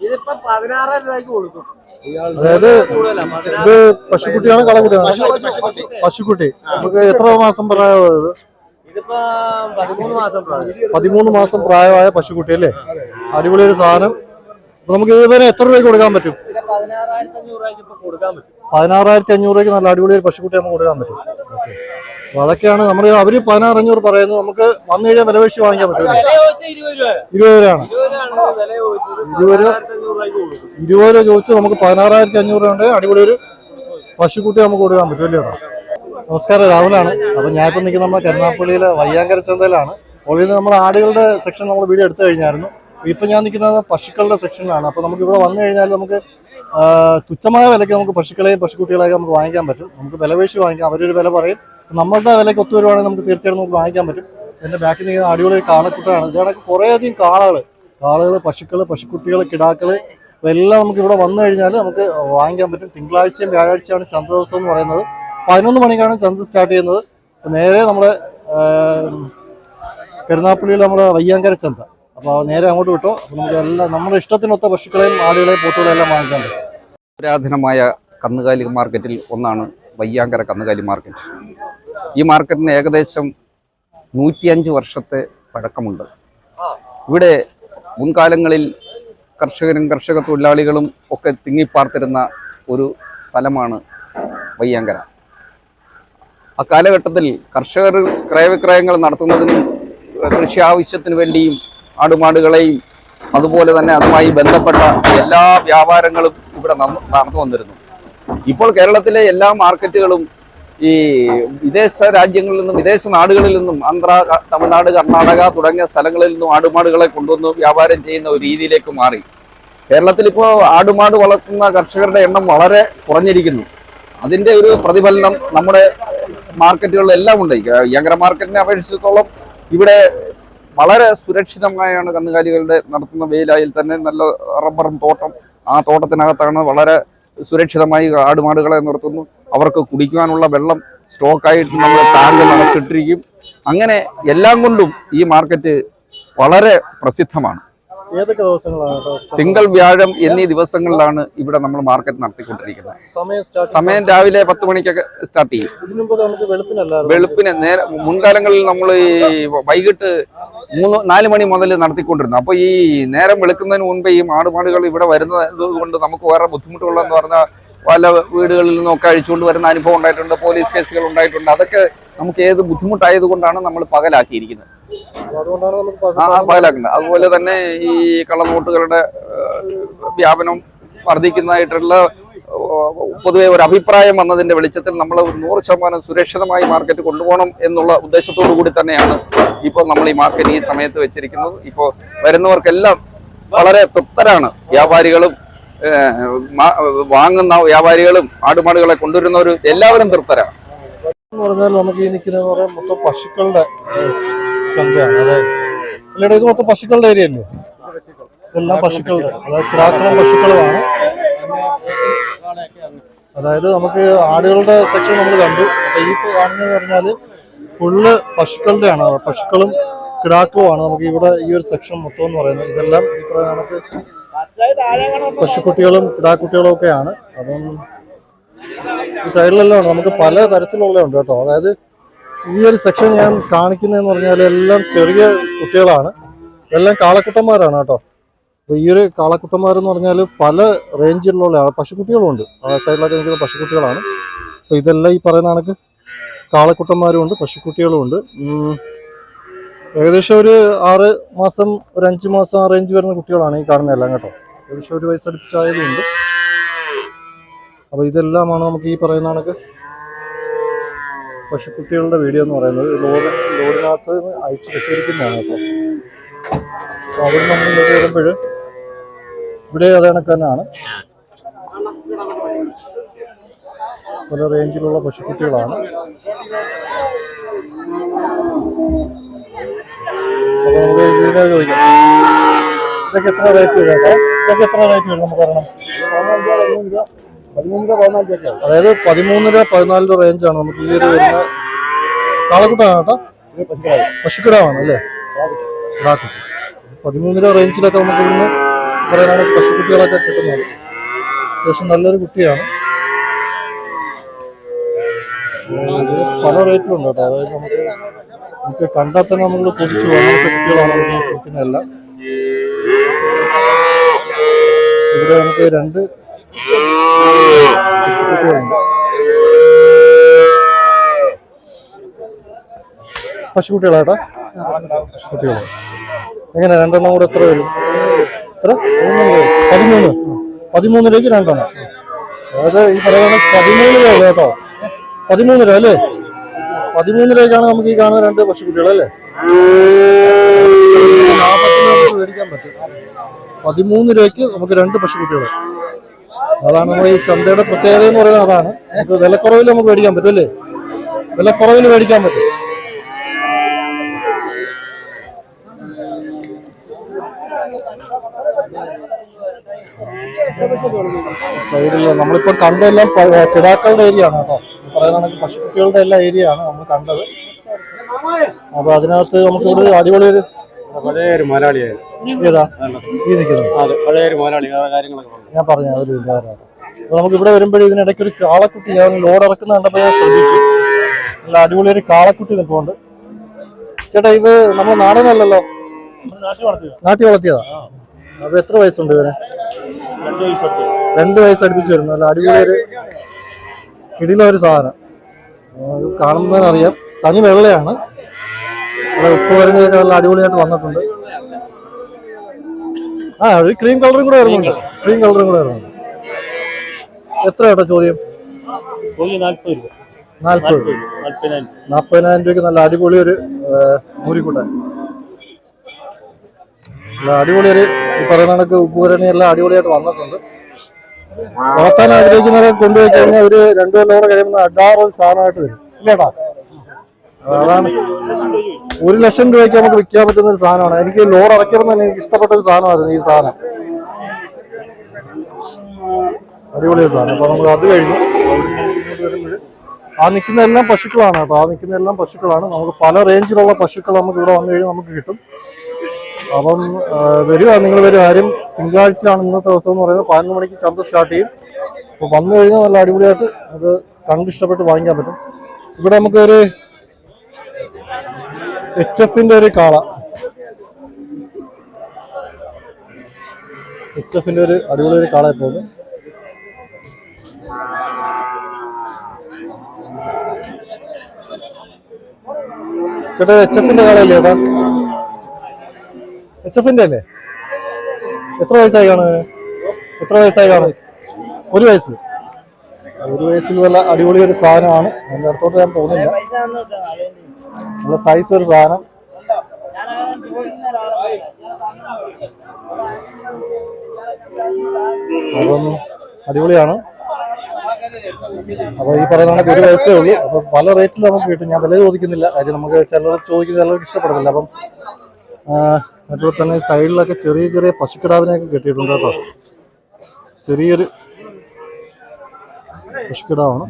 ഇതിപ്പോ പതിനാറായിരം രൂപയ്ക്ക് കൊടുക്കും. അതായത് ഇത് പശുക്കുട്ടിയാണ് കളക്കുട്ടിയാണ് പശുക്കുട്ടി. നമുക്ക് എത്ര മാസം പ്രായമായത് പതിമൂന്ന് മാസം പ്രായമായ പശുക്കുട്ടി അല്ലേ? അടിപൊളി ഒരു സാധനം. നമുക്ക് ഇതുവരെ എത്ര രൂപയ്ക്ക് കൊടുക്കാൻ പറ്റും? ഇതിന് പതിനാറായിരത്തി അഞ്ഞൂറ് രൂപയ്ക്ക് ഇപ്പൊ കൊടുക്കാൻ പറ്റും. പതിനാറായിരത്തി അഞ്ഞൂറ് രൂപയ്ക്ക് നല്ല അടിപൊളി ഒരു പശുക്കുട്ടി നമുക്ക് കൊടുക്കാൻ പറ്റും. അപ്പൊ അതൊക്കെയാണ് നമ്മൾ അവർ പതിനാറ് അഞ്ഞൂറ് പറയുന്നത് നമുക്ക് വന്നു കഴിഞ്ഞാൽ വില വെച്ച് വാങ്ങിക്കാൻ പറ്റും ഇരുപത് രൂപയാണ്. ഇരുപത് രൂപ? ഇരുപത് രൂപ ചോദിച്ചു നമുക്ക് പതിനാറായിരത്തി അഞ്ഞൂറ് രൂപ ഉണ്ട്. അടിപൊളി ഒരു പശുക്കുട്ടി നമുക്ക് കൊടുക്കാൻ പറ്റും അല്ലേ നമസ്കാരം രാഹുലാണ്. അപ്പൊ ഞാൻ ഇപ്പൊ നിൽക്കുന്ന നമ്മുടെ കരുനാപ്പള്ളിയിലെ വയ്യാങ്കര ചന്തയിലാണ്. ഓൾറെഡി നമ്മൾ ആടുകളുടെ സെക്ഷൻ നമ്മൾ വീഡിയോ എടുത്തു കഴിഞ്ഞായിരുന്നു. ഇപ്പൊ ഞാൻ നിൽക്കുന്നത് പശുക്കളുടെ സെക്ഷനിലാണ് അപ്പൊ നമുക്ക് ഇവിടെ വന്നു കഴിഞ്ഞാൽ നമുക്ക് തുച്ഛമായ വിലയ്ക്ക് നമുക്ക് പശുക്കളെയും പശുക്കുട്ടികളെയൊക്കെ നമുക്ക് വാങ്ങിക്കാൻ പറ്റും. നമുക്ക് വില വീഴ്ച വാങ്ങിക്കാം. അവരൊരു വില പറയും. നമ്മളുടെ വിലയ്ക്ക് ഒത്തു വരുവാണെങ്കിൽ നമുക്ക് തീർച്ചയായിട്ടും നമുക്ക് വാങ്ങിക്കാൻ പറ്റും. എന്റെ ബാക്കിൽ നിന്ന് അടിപൊളി കാളക്കുട്ടാണ് ഇതിനൊക്കെ കുറേയധികം കാളകൾ കാളകൾ പശുക്കൾ പശുക്കുട്ടികൾ കിടാക്കൾ എല്ലാം നമുക്ക് ഇവിടെ വന്നു കഴിഞ്ഞാൽ നമുക്ക് വാങ്ങിക്കാൻ പറ്റും. തിങ്കളാഴ്ചയും വ്യാഴാഴ്ചയാണ് ചന്ത ദിവസം എന്ന് പറയുന്നത്. പതിനൊന്ന് മണിക്കാണ് ചന്ത സ്റ്റാർട്ട് ചെയ്യുന്നത്. നേരെ നമ്മൾ കരുനാപ്പള്ളിയിൽ നമ്മുടെ വയ്യാങ്കര ചന്ത. അപ്പോൾ നേരെ അങ്ങോട്ട് വിട്ടോ. അപ്പോൾ നമുക്ക് എല്ലാം നമ്മുടെ ഇഷ്ടത്തിനൊത്ത പശുക്കളെയും ആടുകളെയും പോത്തുകളെയും എല്ലാം വാങ്ങിക്കാൻ പറ്റും. പുരാതനമായ കന്നുകാലി മാർക്കറ്റിൽ ഒന്നാണ് വയ്യാങ്കര കന്നുകാലി മാർക്കറ്റ് ഈ മാർക്കറ്റിന് ഏകദേശം നൂറ്റിയഞ്ച് വർഷത്തെ പഴക്കമുണ്ട്. ഇവിടെ മുൻകാലങ്ങളിൽ കർഷകരും കർഷക തൊഴിലാളികളും ഒക്കെ തിങ്ങിപ്പാർത്തിരുന്ന ഒരു സ്ഥലമാണ് വയ്യാങ്കര. ആ കാലഘട്ടത്തിൽ കർഷകർ ക്രയവിക്രയങ്ങൾ നടത്തുന്നതിനും കൃഷി ആവശ്യത്തിന് വേണ്ടിയും ആടുമാടുകളെയും അതുപോലെ തന്നെ അതുമായി ബന്ധപ്പെട്ട എല്ലാ വ്യാപാരങ്ങളും ഇവിടെ നടന്നു വന്നിരുന്നു. ഇപ്പോൾ കേരളത്തിലെ എല്ലാ മാർക്കറ്റുകളും ഈ വിദേശ രാജ്യങ്ങളിൽ നിന്നും വിദേശ നാടുകളിൽ നിന്നും ആന്ധ്ര തമിഴ്നാട് കർണാടക തുടങ്ങിയ സ്ഥലങ്ങളിൽ നിന്നും ആടുമാടുകളെ കൊണ്ടുവന്ന് വ്യാപാരം ചെയ്യുന്ന ഒരു രീതിയിലേക്ക് മാറി. കേരളത്തിൽ ഇപ്പോൾ ആടുമാട് വളർത്തുന്ന കർഷകരുടെ എണ്ണം വളരെ കുറഞ്ഞിരിക്കുന്നു. അതിന്റെ ഒരു പ്രതിഫലനം നമ്മുടെ മാർക്കറ്റുകളിലെല്ലാം ഉണ്ട്. യങ്കര മാർക്കറ്റിനെ അപേക്ഷിച്ചിടത്തോളം ഇവിടെ വളരെ സുരക്ഷിതമായാണ് കന്നുകാലികളുടെ നടത്തുന്ന വെയിലായിൽ തന്നെ നല്ല റബ്ബറും തോട്ടം ആ തോട്ടത്തിനകത്താണ് വളരെ സുരക്ഷിതമായി ആടുമാടുകളെ നിർത്തുന്നു. അവർക്ക് കുടിക്കുവാനുള്ള വെള്ളം സ്റ്റോക്കായിട്ട് നമ്മൾ ടാങ്ക് നിറച്ചിട്ടിരിക്കും. അങ്ങനെ എല്ലാം കൊണ്ടും ഈ മാർക്കറ്റ് വളരെ പ്രസിദ്ധമാണ്. ഏതൊക്കെ ദിവസങ്ങളാണ്? തിങ്കൾ വ്യാഴം എന്നീ ദിവസങ്ങളിലാണ് ഇവിടെ നമ്മൾ മാർക്കറ്റ് നടത്തിക്കൊണ്ടിരിക്കുന്നത്. സമയം രാവിലെ പത്ത് മണിക്കൊക്കെ സ്റ്റാർട്ട് ചെയ്യും. വെളുപ്പിന് നേരെ മുൻകാലങ്ങളിൽ നമ്മൾ ഈ വൈകിട്ട് മൂന്ന് നാല് മണി മുതൽ നടത്തിക്കൊണ്ടിരുന്നു. അപ്പോൾ ഈ നേരം വെളുക്കുന്നതിന് മുൻപേ ഈ ആടുപാടുകൾ ഇവിടെ വരുന്നത് കൊണ്ട് നമുക്ക് വേറെ ബുദ്ധിമുട്ടുകളെന്ന് പറഞ്ഞാൽ പല വീടുകളിൽ നിന്നൊക്കെ അഴിച്ചുകൊണ്ട് വരുന്ന അനുഭവം ഉണ്ടായിട്ടുണ്ട് പോലീസ് കേസുകൾ ഉണ്ടായിട്ടുണ്ട്. അതൊക്കെ നമുക്ക് ഏത് ബുദ്ധിമുട്ടായത് കൊണ്ടാണ് നമ്മൾ പകലാക്കിയിരിക്കുന്നത്. പകലാക്കുന്നത്. അതുപോലെ തന്നെ ഈ കള്ളനോട്ടുകളുടെ വ്യാപനം വർദ്ധിക്കുന്നതായിട്ടുള്ള പൊതുവെ ഒരു അഭിപ്രായം വന്നതിന്റെ വെളിച്ചത്തിൽ നമ്മൾ നൂറ് ശതമാനം സുരക്ഷിതമായി മാർക്കറ്റ് കൊണ്ടുപോകണം എന്നുള്ള ഉദ്ദേശത്തോടു കൂടി തന്നെയാണ് ഇപ്പോൾ നമ്മൾ ഈ മാർക്കറ്റ് ഈ സമയത്ത് വെച്ചിരിക്കുന്നത്. ഇപ്പോൾ വരുന്നവർക്കെല്ലാം വളരെ തൃപ്തരാണ് വ്യാപാരികളും വാങ്ങുന്ന വ്യാപാരികളും ആടുമാടുകളെ കൊണ്ടുവരുന്നവരും എല്ലാവരും തൃപ്തരാണ് എന്ന് പറഞ്ഞാൽ നമുക്ക് ഈ നിൽക്കുന്ന പറയാൻ മൊത്തം പശുക്കളുടെ അല്ലേ ഇത് മൊത്തം പശുക്കളുടെ ഏരിയ അല്ലേ? ഇതെല്ലാം പശുക്കളുടെ അതായത് കിടാക്കളും പശുക്കളുമാണ്. അതായത് നമുക്ക് ആടുകളുടെ സെക്ഷൻ നമ്മൾ കണ്ടു. അപ്പൊ ഈ കാണുന്നത് പറഞ്ഞാൽ ഫുള്ള് പശുക്കളുടെയാണ് പശുക്കളും കിടാക്കളുമാണ് നമുക്ക് ഇവിടെ ഈ ഒരു സെക്ഷൻ മൊത്തം എന്ന് പറയുന്നത്. ഇതെല്ലാം ഈ നമുക്ക് പശുക്കുട്ടികളും കിടാക്കുട്ടികളും ഒക്കെയാണ്. അപ്പം ഈ സൈഡിലെല്ലാം ഉണ്ട്. നമുക്ക് പല തരത്തിലുള്ള ഉണ്ട് കേട്ടോ. അതായത് ഈ ഒരു സെക്ഷൻ ഞാൻ കാണിക്കുന്നതെന്ന് പറഞ്ഞാൽ എല്ലാം ചെറിയ കുട്ടികളാണ്. എല്ലാം കാളക്കുട്ടന്മാരാണ് കേട്ടോ. അപ്പൊ ഈ ഒരു കാളക്കുട്ടന്മാരെന്ന് പറഞ്ഞാൽ പല റേഞ്ചിലുള്ളതാണ് പശുക്കുട്ടികളും ഉണ്ട്. ആ സൈഡിലൊക്കെ നിൽക്കുന്ന പശുക്കുട്ടികളാണ്. അപ്പൊ ഇതെല്ലാം ഈ പറയുന്ന കണക്ക് കാളക്കുട്ടന്മാരും ഉണ്ട് പശുക്കുട്ടികളും ഉണ്ട്. ഏകദേശം ഒരു ആറ് മാസം ഒരു അഞ്ച് മാസം ആ റേഞ്ച് വരുന്ന കുട്ടികളാണ് ഈ കാണുന്നതെല്ലാം കേട്ടോ. ഏകദേശം ഒരു വയസ്സടുപ്പിച്ചായതുകൊണ്ട് അപ്പോൾ ഇതെല്ലാമാണ് നമുക്ക് ഈ പറയുന്ന കണക്ക്. പശുക്കുട്ടികളുടെ വീഡിയോ എന്ന് പറയുന്നത് ലോഡ് ലോഡിനകത്ത് അയച്ചു കെട്ടിയിരിക്കുന്നതാണ് കേട്ടോ. അപ്പൊ അവിടെ നമ്മൾ ഇങ്ങോട്ട് വരുമ്പോൾ ഇവിടെ അത് കണക്ക് തന്നെയാണ്. പല റേഞ്ചിലുള്ള പശുക്കുട്ടികളാണ്. ഇതൊക്കെ എത്ര റേറ്റ് വരും കേട്ടോ? ഇതൊക്കെ എത്ര റേറ്റ് വരും നമുക്ക് അറിയണം? പതിമൂന്ന് രൂപ പതിനാല് അതായത് പതിമൂന്ന് രൂപ പതിനാല് രൂപ റേഞ്ചാണ് നമുക്ക് ഈ ഒരു വരുന്ന കാളക്കുട്ടാണ് കേട്ടോ. പശുക്കിടാവാണ് അല്ലേ? കിടാക്കുട്ടി പതിമൂന്ന് രൂപ റേഞ്ചിലൊക്കെ നമുക്ക് ഇവിടുന്ന് പറയാനാണെങ്കിൽ പശുക്കുട്ടികളൊക്കെ കിട്ടുന്നത് അത്യാവശ്യം നല്ലൊരു കുട്ടിയാണ്. പല റേറ്റിലുണ്ട് കേട്ടോ. അതായത് നമുക്ക് നമുക്ക് കണ്ടാൽ തന്നെ നമ്മൾ കൊതിച്ചു പോകാം അങ്ങനത്തെ കുട്ടികളാണ് നമുക്ക് കിട്ടുന്നതെല്ലാം ഇവിടെ നമുക്ക് രണ്ട് പശുക്കുട്ടികളുണ്ട് പശുക്കുട്ടികളാട്ടാ. എങ്ങനെ? രണ്ടെണ്ണം കൂടെ എത്ര വരും? എത്ര? പതിമൂന്ന് പതിമൂന്നിലേക്ക് രണ്ടെണ്ണം. അതായത് ഈ പറയുന്ന പതിമൂന്ന് രൂപ കേട്ടോ. പതിമൂന്ന് രൂപ അല്ലേ? പതിമൂന്നിലേക്കാണ് നമുക്ക് ഈ കാണുന്ന രണ്ട് പശുക്കുട്ടികൾ അല്ലേ ലാഭത്തിന് നമുക്ക് മേടിക്കാൻ പറ്റും പതിമൂന്ന് രൂപയ്ക്ക് നമുക്ക് രണ്ട് പശുക്കുട്ടികൾ. അതാണ് നമ്മുടെ ഈ ചന്തയുടെ പ്രത്യേകത എന്ന് പറയുന്നത് അതാണ്. നമുക്ക് വിലക്കുറവിൽ നമുക്ക് മേടിക്കാൻ പറ്റും അല്ലേ? വിലക്കുറവിൽ മേടിക്കാൻ പറ്റും. സൈഡിൽ നമ്മളിപ്പോ കണ്ടെല്ലാം കിടാക്കളുടെ ഏരിയ ആണ് കേട്ടോ. പറയുന്നതാണെങ്കിൽ പശുക്കുട്ടികളുടെ എല്ലാ ഏരിയ ആണ് നമ്മൾ കണ്ടത്. അപ്പൊ അതിനകത്ത് നമുക്ക് ഇവിടെ അടിപൊളി ഒരു പഴയ ഒരു മലയാളിയായിരുന്നു. ഏതാ? ഈ നിൽക്കുന്നത് അതെ പഴയ ഒരു മലയാളി കാര്യങ്ങളൊക്കെ പറഞ്ഞു. ഞാൻ പറഞ്ഞ ഒരു വികാരമാണ് നമുക്ക് ഇവിടെ വരുമ്പോഴേ ഇതിനിടയ്ക്ക് ഒരു കാളക്കുട്ടി ഞാൻ ലോഡ് ഇറക്കുന്ന കണ്ടപ്പോൾ ഞാൻ ശ്രദ്ധിച്ചു. നല്ല അടിപൊളി ഒരു കാളക്കുട്ടി നിൽപ്പുണ്ട്. ചേട്ടാ ഇത് നമ്മുടെ നാടനല്ലല്ലോ നാട്ടി വളർത്തിയതാ. അപ്പൊ എത്ര വയസ്സുണ്ട് ഇവന്? രണ്ട് വയസ്സൊക്കെ രണ്ട് വയസ്സ് അടുപ്പിച്ച് വരുന്നു. നല്ല അടിപൊളി ഒരു കിടിലൊരു സാധനം. കാണുന്നതിനറിയാം തനി വെള്ളയാണ്. ഉപ്പ് വരുന്നതൊക്കെ നല്ല അടിപൊളിയായിട്ട് വന്നിട്ടുണ്ട്. ആ ഒരു ക്രീം കളറും കൂടെ വരുന്നുണ്ട്. ക്രീം കളറും കൂടെ വരുന്നുണ്ട്. എത്ര കേട്ടോ ചോദ്യം? നാൽപ്പത് നാൽപ്പതിനായിരം രൂപക്ക് രൂപയ്ക്ക് നല്ല അടിപൊളി ഒരു മൂരിക്കൂട്ട അടിപൊളി ഒരു ഈ പറയുന്ന കണക്ക് ഉപ്പുകരണി എല്ലാം അടിപൊളിയായിട്ട് വന്നിട്ടുണ്ട്. വളർത്താൻ ആഗ്രഹിക്കുന്നവരെ കൊണ്ടുപോയി കഴിഞ്ഞാൽ ഒരു രണ്ടു കൊല്ലം കൂടെ കഴിയുമ്പോൾ അഡാറ് സാധനമായിട്ട് വരും. ഇല്ലേടാ? അതാണ് ഒരു ലക്ഷം രൂപയ്ക്ക് നമുക്ക് വിൽക്കാൻ പറ്റുന്ന ഒരു സാധനമാണ്. എനിക്ക് ലോഡ് അടയ്ക്കുമ്പോൾ തന്നെ എനിക്ക് ഇഷ്ടപ്പെട്ട ഒരു സാധനമായിരുന്നു ഈ സാധനം. അടിപൊളി സാധനം. അപ്പൊ നമ്മൾ അത് കഴിഞ്ഞു. ആ നിൽക്കുന്ന എല്ലാം പശുക്കളാണ് കേട്ടോ. ആ നിൽക്കുന്ന എല്ലാം പശുക്കളാണ്. നമുക്ക് പല റേഞ്ചിലുള്ള പശുക്കൾ നമുക്ക് ഇവിടെ വന്നു കഴിഞ്ഞാൽ നമുക്ക് കിട്ടും. അപ്പം വരിക നിങ്ങൾ വരും. ആരും തിങ്കളാഴ്ച തിങ്കളാഴ്ചയാണ് ഇന്നത്തെ ദിവസം എന്ന് പറയുന്നത്. പതിനൊന്ന് മണിക്ക് ചന്ത സ്റ്റാർട്ട് ചെയ്യും. അപ്പോൾ വന്നു കഴിഞ്ഞാൽ നല്ല അടിപൊളിയായിട്ട് അത് കണ്ടിഷ്ടപ്പെട്ട് വാങ്ങിക്കാൻ പറ്റും. ഇവിടെ നമുക്ക് ഒരു എച്ച് എഫിന്റെ ഒരു കാള. എച്ച് എഫിന്റെ ഒരു അടിപൊളി ഒരു കാള ഇപ്പോൾ ചേട്ടാ എച്ച് എഫിന്റെ കാളയല്ലേ ചേട്ടാ? എച്ച് എഫിന്റെ അല്ലേ? എത്ര വയസ്സായി കാണുന്നത് എത്ര വയസ്സായി കാണുന്നത് ഒരു വയസ്സ്. ഒരു വയസ്സിൽ നല്ല അടിപൊളി ഒരു സാധനമാണ്. അതിന്റെ അടുത്തോട്ട് ഞാൻ പോകുന്നില്ല. നല്ല സൈസ് ഒരു സാധനം. അപ്പം അടിപൊളിയാണ്. അപ്പൊ ഈ പറയുന്ന കണക്ക് ഒരു വയസ്സേ ഉള്ളൂ. അപ്പൊ പല റേറ്റിൽ നമുക്ക് കിട്ടും. ഞാൻ വില ചോദിക്കുന്നില്ല. കാര്യം നമുക്ക് ചിലർ ചോദിക്കുന്ന ചിലർക്ക് ഇഷ്ടപ്പെടുന്നില്ല അപ്പം അതുപോലെ തന്നെ സൈഡിലൊക്കെ ചെറിയ ചെറിയ പശുക്കിടാവിനെയൊക്കെ കിട്ടിയിട്ടുണ്ട് കേട്ടോ. ചെറിയൊരു പശുക്കിടാവാണ്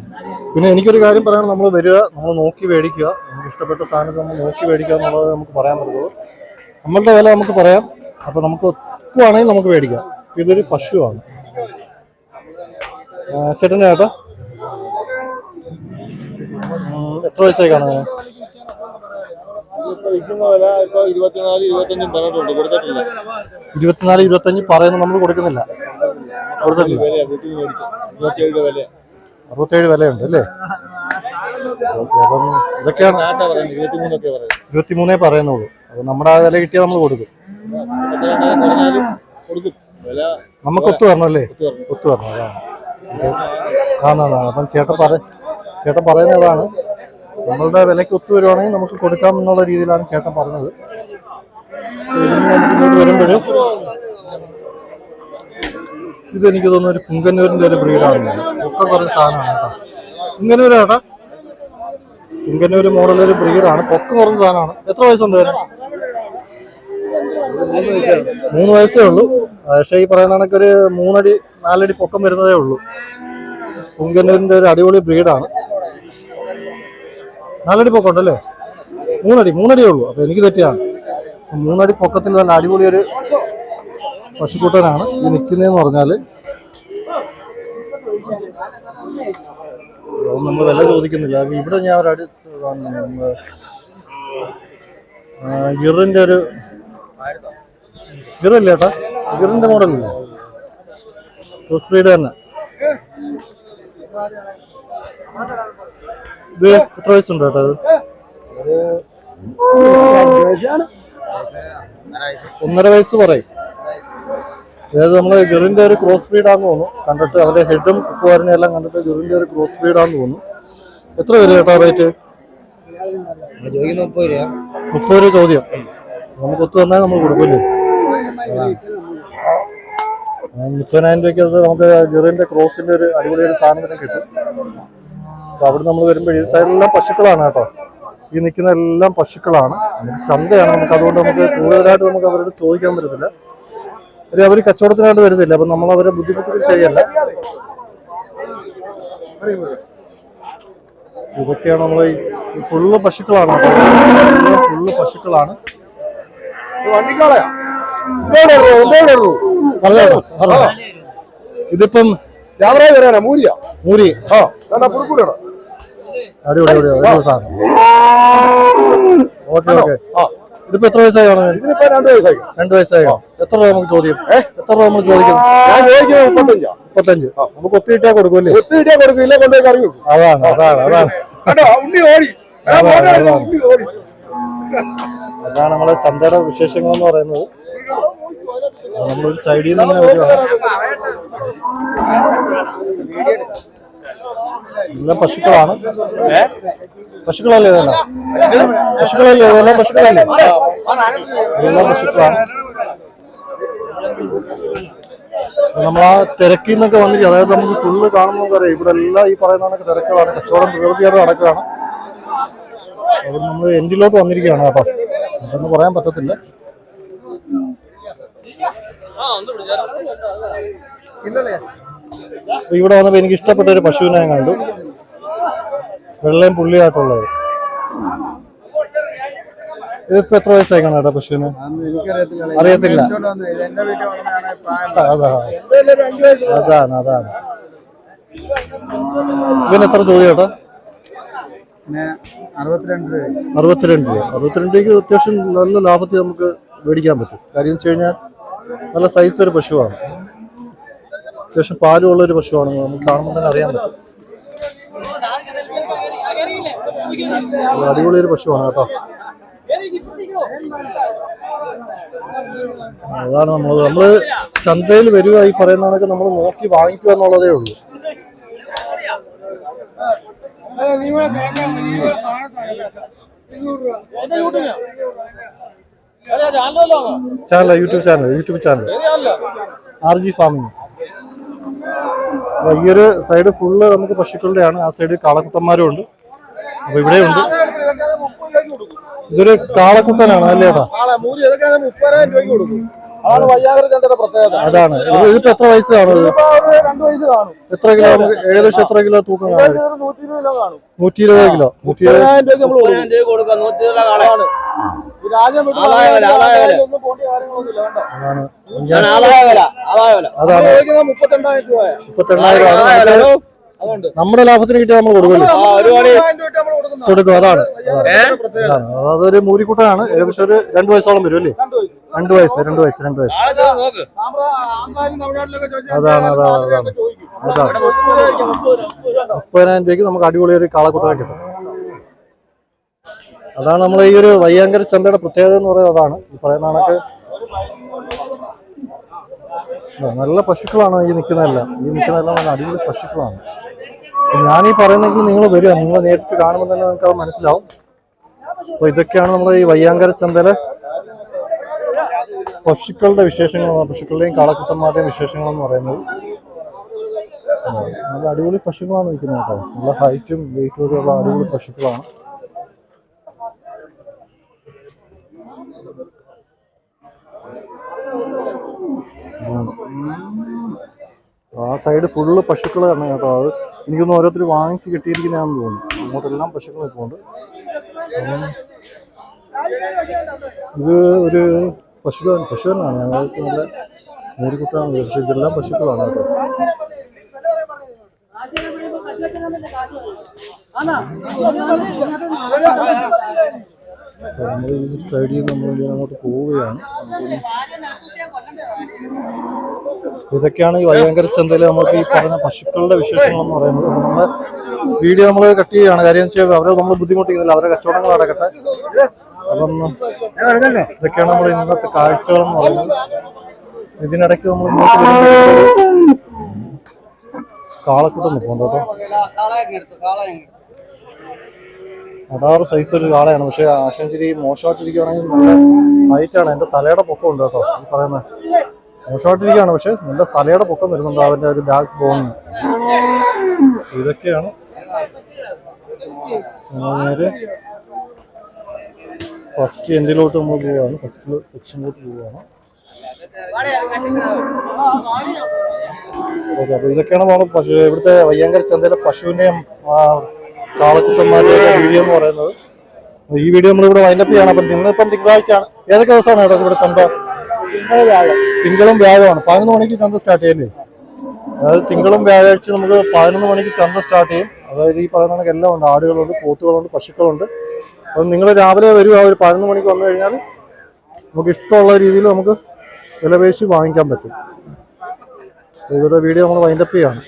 പിന്നെ എനിക്കൊരു കാര്യം പറയണം നമ്മൾ വരിക നമ്മൾ നോക്കി മേടിക്കുക. നമുക്ക് ഇഷ്ടപ്പെട്ട സാധനങ്ങൾ നമ്മൾ നോക്കി മേടിക്കുക എന്നുള്ളത് നമുക്ക് പറയാൻ പറ്റുള്ളൂ നമ്മളുടെ വില നമുക്ക് പറയാം. അപ്പോൾ നമുക്ക് ഒക്കുവാണെങ്കിൽ നമുക്ക് മേടിക്കാം. ഇതൊരു പശുവാണ്. ആ, ചേട്ടന്റെ ചേട്ടാ എത്ര ഇരുപത്തഞ്ചും ഇരുപത്തിനാല് ഇരുപത്തഞ്ച് പറയുന്നത് നമ്മൾ കൊടുക്കുന്നില്ല. കൊടുത്തിട്ടില്ല. അറുപത്തേഴ് വിലയുണ്ട് അല്ലേ? അപ്പം ഇതൊക്കെയാണ് ഇരുപത്തിമൂന്നേ പറയുന്നുള്ളൂ. അപ്പൊ നമ്മുടെ ആ വില കിട്ടിയാൽ നമ്മൾ കൊടുക്കും. നമുക്ക് ഒത്തു വരണം അല്ലേ? ഒത്തു വരണം. അതാണ് ആന്നാ അപ്പം ചേട്ടൻ പറ ചേട്ടൻ പറയുന്നതാണ് നമ്മളുടെ വിലയ്ക്ക് ഒത്തു വരുവാണെങ്കിൽ നമുക്ക് കൊടുക്കാം എന്നുള്ള രീതിയിലാണ് ചേട്ടൻ പറഞ്ഞത്. ഇനി നമുക്ക് ഇങ്ങോട്ട് ഇത് എനിക്ക് തോന്നുന്നു ഒരു പുങ്കന്നൂരിന്റെ ഒരു ബ്രീഡാണ് ഒക്കെ കുറച്ച് സാധനമാണ് ഏട്ടാ പുങ്കന്നൂർ മോഡൽ ഒരു ബ്രീഡാണ് പൊക്ക കുറഞ്ഞ സാധനമാണ്. എത്ര വയസ്സുണ്ട് ഇതിന്? മൂന്ന് വയസ്സേ ഉള്ളൂ. പക്ഷേ ഈ പറയുന്ന കണക്കൊരു മൂന്നടി നാലടി പൊക്കം വരുന്നതേ ഉള്ളൂ. പുങ്കന്നൂരിന്റെ ഒരു അടിപൊളി ബ്രീഡാണ് നാലടി പൊക്കം ഉണ്ടല്ലേ മൂന്നടി മൂന്നടിയേ ഉള്ളൂ. അപ്പൊ എനിക്ക് തെറ്റിയാണ് മൂന്നടി പൊക്കത്തിൽ നല്ല അടിപൊളി ഒരു പശുക്കൂട്ടനാണ്. ഈ നിൽക്കുന്നതെന്ന് പറഞ്ഞാൽ നമ്മൾ വില ചോദിക്കുന്നില്ല. ഇവിടെ ഞാൻ ഒരു അടി ഗിറിന്റെ ഒരു ഗിറല്ലേ ഏട്ടാ? ഗിറിന്റെ മോഡലല്ലേ? ക്രോസ് ബ്രീഡ് തന്നെ. ഇത് എത്ര വയസ്സുണ്ട് ഏട്ടാ ഇത്? ഒന്നര വയസ്സ് പറയും. അതായത് നമ്മൾ ഗിറിന്റെ ഒരു ക്രോസ് ബ്രീഡാന്ന് തോന്നുന്നു. കണ്ടിട്ട് അവരുടെ ഹെഡും ഉപ്പുകാരനെ എല്ലാം കണ്ടിട്ട് ഗിറിന്റെ ഒരു ക്രോസ് ബ്രീഡാന്ന് തോന്നുന്നു. എത്ര വരും ചേട്ടാ റേറ്റ് മുപ്പത് രൂപ ചോദ്യം. നമുക്ക് ഒത്തു തന്നാൽ നമ്മൾ കൊടുക്കില്ലേ? മുപ്പതിനായിരം രൂപയ്ക്ക് അത് നമുക്ക് ജെറിന്റെ ക്രോസിന്റെ ഒരു അടിപൊളി ഒരു സാധനം തന്നെ കിട്ടും. അപ്പം അവിടെ നമ്മൾ വരുമ്പോൾ ഈ സൈഡിലെല്ലാം പശുക്കളാണ് കേട്ടോ. ഈ നിൽക്കുന്ന എല്ലാം പശുക്കളാണ്. നമുക്ക് ചന്തയാണ്. നമുക്ക് അതുകൊണ്ട് നമുക്ക് കൂടുതലായിട്ട് നമുക്ക് അവരോട് ചോദിക്കാൻ പറ്റത്തില്ല. അവർ കച്ചവടത്തിനായിട്ട് വരുന്നില്ല. അപ്പൊ നമ്മൾ അവരെ ബുദ്ധിമുട്ടിക്കുന്നത് ശരിയല്ല ഇതൊക്കെയാണ് നമ്മൾ ഈ ഫുള്ള് പശുക്കളാണ്. ഫുള്ള് പശുക്കളാണ്. ഇതിപ്പം മൂരിയ? മൂരി. ആ അടിപൊളി അടിപൊളി. അടിപൊളി സാധനം. ഓക്കെ ഓക്കെ ഇതിപ്പോ എത്ര വയസ്സായി കാണും ഇതിനിപ്പോ രണ്ട് വയസ്സായി. രണ്ട് വയസ്സായി. എത്ര രൂപ നമുക്ക് ചോദ്യം? എത്ര രൂപ നമ്മൾ ചോദിക്കും? ഞാൻ ചോദിക്കുന്നത് മുപ്പത്തഞ്ചാ. മുപ്പത്തഞ്ച്. നമുക്ക് ഒത്തിട്ടാ കൊടുക്കൂല്ലേ ഒത്തിരിട്ടാ കിട്ടിയാ കൊടുക്കില്ല കൊണ്ടുപോയി കറി വെക്കും. അതാണ് അതാണ് അതാണ്. ഉണ്ണി ഓടി. ഞാൻ അതാണ്, ഉണ്ണി ഓടി. അതാണ് നമ്മളെ ചന്തയുടെ വിശേഷങ്ങൾ എന്ന് പറയുന്നത്. നമ്മളൊരു സൈഡിൽ നിന്ന് ഇങ്ങനെ വരുവാണ് എല്ലാം പശുക്കളാണ്. പശുക്കളല്ലേ ഇതെല്ലാം? പശുക്കളല്ലേ ഇതെല്ലാം? പശുക്കളല്ലേ? ഇതെല്ലാം നമ്മൾ ആ തിരക്കിൽ നിന്നൊക്കെ വന്നിരിക്കും അതായത് നമുക്ക് ഫുള്ള് കാണുമ്പോൾ നമുക്കറിയാം ഇവിടെ എല്ലാം ഈ പറയുന്ന കണക്ക് തിരക്കുകളാണ്. കച്ചവടം പ്രകൃതിയായിട്ട് നടക്കുകയാണ്. അപ്പം നമ്മൾ എൻഡിലോട്ട് വന്നിരിക്കുകയാണ് കേട്ടോ. അതൊന്നും പറയാൻ പറ്റത്തില്ല. ഇവിടെ വന്നപ്പോ എനിക്ക് ഇഷ്ടപ്പെട്ട ഒരു പശുവിനെ കണ്ടു. വെള്ളയും പുള്ളിയായിട്ടുള്ളത്. ഇതിപ്പോ എത്ര വയസ്സായി കാണാം കേട്ടോ പശുവിന്? അറിയത്തില്ല. അതാ. അതാണ് അതാണ്. ഇവന് എത്ര ചോദ്യം കേട്ടോ അറുപത്തിരണ്ട് രൂപ. അറുപത്തിരണ്ട് രൂപയ്ക്ക് അത്യാവശ്യം നല്ല ലാഭത്തിൽ നമുക്ക് മേടിക്കാൻ പറ്റും. കാര്യം വെച്ച് കഴിഞ്ഞാൽ നല്ല സൈസ് ഒരു പശുവാണ്. അത്യാവശ്യം പാലുള്ള ഒരു പശുവാണ്. നമുക്ക് കാണുമ്പോൾ തന്നെ അറിയാൻ പറ്റും. അടിപൊളി ഒരു പശുവാണ് കേട്ടോ. അതാണ് നമ്മൾ നമ്മൾ ചന്തയിൽ വരിക ഈ പറയുന്ന കണക്ക് നമ്മൾ നോക്കി വാങ്ങിക്കുക എന്നുള്ളതേ ഉള്ളൂ. Channel YouTube channel YouTube channel. R G farming ഈ ഒരു സൈഡ് ഫുള്ള് നമുക്ക് പശുക്കളുടെയാണ്. ആ സൈഡ് കാളക്കുട്ടന്മാരും ഉണ്ട്. അപ്പൊ ഇവിടെ ഉണ്ട്. ഇതൊരു കാളക്കുട്ടനാണ് അല്ലേ അതാണ് ഇതിപ്പോ എത്ര വയസ്സ് കാണും എത്ര കിലോ? നമുക്ക് ഏകദേശം എത്ര കിലോ തൂക്കം കാണും? നൂറ്റി ഇരുപത് കിലോ കാണും. നൂറ്റി അതാണ്. മുപ്പത്തെണ്ണായിരം രൂപ. നമ്മുടെ ലാഭത്തിന് കിട്ടി നമ്മൾ കൊടുക്കുന്നു. കൊടുക്കും അതാണ്. അതൊരു മൂരിക്കുട്ടനാണ്. ഏകദേശം ഒരു രണ്ടു വയസ്സോളം വരും അല്ലേ? രണ്ടു വയസ്സ്. രണ്ടു വയസ്സ് രണ്ടു വയസ്സ് അതാണ്, അതാണ്, അതാണ്. അതാണ്. മുപ്പതിനായിരം രൂപയ്ക്ക് നമുക്ക് അടിപൊളി ഒരു കാളക്കുട്ടനെ കിട്ടും. അതാണ് നമ്മൾ ഈ ഒരു വയ്യാങ്കര ചന്തയുടെ പ്രത്യേകത എന്ന് പറയുന്നത് അതാണ്. ഈ പറയുന്ന കണക്ക് നല്ല പശുക്കളാണ് ഈ നിൽക്കുന്നതെല്ലാം. ഈ നിൽക്കുന്നതെല്ലാം നല്ല അടിപൊളി പശുക്കളാണ്. ഞാൻ പറയുന്നെങ്കിൽ നിങ്ങൾ വരിക. നിങ്ങൾ നേരിട്ട് കാണുമ്പോൾ തന്നെ നിങ്ങൾക്ക് അത് മനസ്സിലാവും. അപ്പോൾ ഇതൊക്കെയാണ് നമ്മൾ ഈ വയ്യാങ്കര ചന്തയിലെ പശുക്കളുടെ വിശേഷങ്ങൾ പശുക്കളുടെയും കാളക്കുട്ടന്മാരുടെയും വിശേഷങ്ങൾ എന്ന് പറയുന്നത്. നല്ല അടിപൊളി പശുക്കളാണ് നിൽക്കുന്നത് കേട്ടോ. നല്ല ഹൈറ്റും വെയിറ്റും ഒക്കെ ഉള്ള അടിപൊളി പശുക്കളാണ്. ആ സൈഡ് ഫുള്ള് പശുക്കൾ തന്നെ കേട്ടോ. അത് എനിക്കൊന്ന് ഓരോരുത്തർ വാങ്ങിച്ച് കിട്ടിയിരിക്കുന്നതാണെന്ന് തോന്നുന്നു. അങ്ങോട്ടെല്ലാം പശുക്കൾ നിൽക്കുന്നുണ്ട്. ഇത് ഒരു പശു പശു തന്നെയാണ് ഞാൻ നല്ല മേരിക്കുട്ടാണ് പക്ഷേ ഇതെല്ലാം പശുക്കളാണ് കേട്ടോ. അപ്പോൾ നമ്മൾ ഈ സൈഡിൽ നിന്ന് നമ്മൾ അങ്ങോട്ട് പോവുകയാണ്. ഇതൊക്കെയാണ് ഈ വയ്യാങ്കര ചന്തയിൽ നമുക്ക് ഈ പറഞ്ഞ പശുക്കളുടെ വിശേഷങ്ങൾ എന്ന് പറയുന്നത്. നമ്മുടെ വീഡിയോ നമ്മൾ കട്ട് ചെയ്യുകയാണ്. കാര്യം എന്ന് വെച്ചാൽ അവരെ നമ്മൾ ബുദ്ധിമുട്ടിക്കുന്നില്ല. അവരെ കച്ചവടങ്ങൾ അടക്കട്ടെ അപ്പം ഇതൊക്കെയാണ് നമ്മൾ ഇന്നത്തെ കാഴ്ചകൾ എന്ന് പറയുന്നത്. ഇതിനിടയ്ക്ക് നമ്മൾ ഇങ്ങോട്ട് കാളക്കൂട്ടം കേട്ടോ അടാറ് സൈസ് ഒരു കാളയാണ്. പക്ഷെ ആശാഞ്ചേരി മോശമായിട്ടിരിക്കുകയാണെങ്കിൽ നല്ല ഹൈറ്റാണ് എന്റെ തലയുടെ പൊക്കം ഉണ്ട് കേട്ടോ ഈ പറയുന്നത് മോശമായിട്ടിരിക്കുകയാണ് പക്ഷെ നല്ല തലയുടെ പൊക്കം വരുന്നുണ്ട് അവന്റെ ഒരു ബാക്ക് ബോണിന് ഇതൊക്കെയാണ്. ഫസ്റ്റ് എന്തിലോട്ട് നമ്മൾ പോവുകയാണ്? ഫസ്റ്റ് സെക്ഷനിലോട്ട് പോവുകയാണ്. ഓക്കെ അപ്പോൾ ഇതൊക്കെയാണ് നമ്മൾ പശു ഇവിടുത്തെ വയ്യാങ്കര ചന്തയിലെ പശുവിന്റെയും കാളക്കുട്ടന്മാരുടെയും വീഡിയോ എന്ന് പറയുന്നത്. ഈ വീഡിയോ നമ്മളിവിടെ വൈൻഡപ്പ് ചെയ്യണം. അപ്പം നിങ്ങളിപ്പം തിങ്കളാഴ്ചയാണ്. ഏതൊക്കെ ദിവസമാണ് ഇവിടെ ഇവിടെ ചന്ത? തിങ്കളും വ്യാഴമാണ് പതിനൊന്ന് മണിക്ക് ചന്ത സ്റ്റാർട്ട് ചെയ്യല്ലേ? അതായത് തിങ്കളും വ്യാഴാഴ്ച നമുക്ക് പതിനൊന്ന് മണിക്ക് ചന്ത സ്റ്റാർട്ട് ചെയ്യും. അതായത് ഈ പറയുന്ന കണക്ക് എല്ലാം ഉണ്ട്. ആടുകളുണ്ട് പോത്തുകളുണ്ട് പശുക്കളുണ്ട്. അപ്പം നിങ്ങൾ രാവിലെ വരിക ഒരു പതിനൊന്ന് മണിക്ക് വന്നു കഴിഞ്ഞാൽ നമുക്ക് ഇഷ്ടമുള്ള രീതിയിൽ നമുക്ക് വിലപേശി വാങ്ങിക്കാൻ പറ്റും. ഇവരുടെ വീഡിയോ നമ്മൾ വൈൻഡപ്പ് ചെയ്യാണ്.